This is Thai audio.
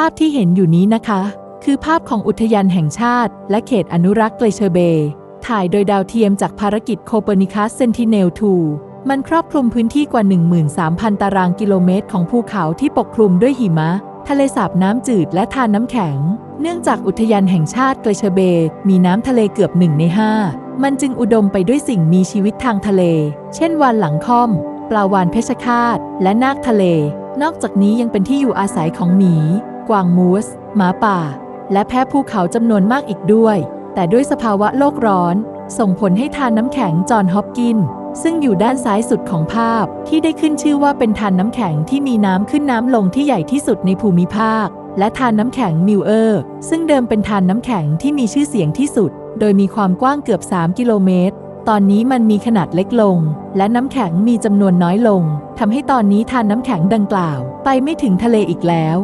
ภาพที่เห็นอยู่นี้นะคะ คือภาพของอุทยานแห่งชาติ และเขตอนุรักษ์เกรเชเบย์ถ่ายโดยดาวเทียมจากภารกิจโคเปอร์นิคัสเซนติเนล2มันครอบคลุมพื้นที่กว่า 13,000 ตารางกิโลเมตรของภูเขาที่ปกคลุมด้วยหิมะ ทะเลสาบน้ำจืดและทานน้ำแข็ง เนื่องจากอุทยานแห่งชาติเกรเชเบย์มีน้ำทะเลเกือบหนึ่งในห้ามันจึงอุดมไปด้วยสิ่งมีชีวิตทางทะเล เช่นวานหลังค่อม ปลาวานเพชรฆาตและนาคทะเล นอกจากนี้ยังเป็นที่อยู่อาศัยของหมี กวางมูส หมาป่า และแพะภูเขาจำนวนมากอีกด้วย แต่ด้วยสภาวะโลกร้อน ส่งผลให้ทานน้ำแข็งจอห์นฮอปกิน ซึ่งอยู่ด้านซ้ายสุดของภาพที่ได้ขึ้นชื่อว่าเป็นทานน้ำแข็งที่มีน้ำขึ้นน้ำลงที่ใหญ่ที่สุดในภูมิภาค และทานน้ำแข็งมิวเออร์ ซึ่งเดิมเป็นทานน้ำแข็งที่มีชื่อเสียงที่สุด โดยมีความกว้างเกือบ 3 กิโลเมตรตอนนี้มันมีขนาดเล็กลง และน้ำแข็งมีจำนวนน้อยลงทำให้ตอนนี้ทานน้ำแข็งดังกล่าว ไปไม่ถึงทะเลอีกแล้ว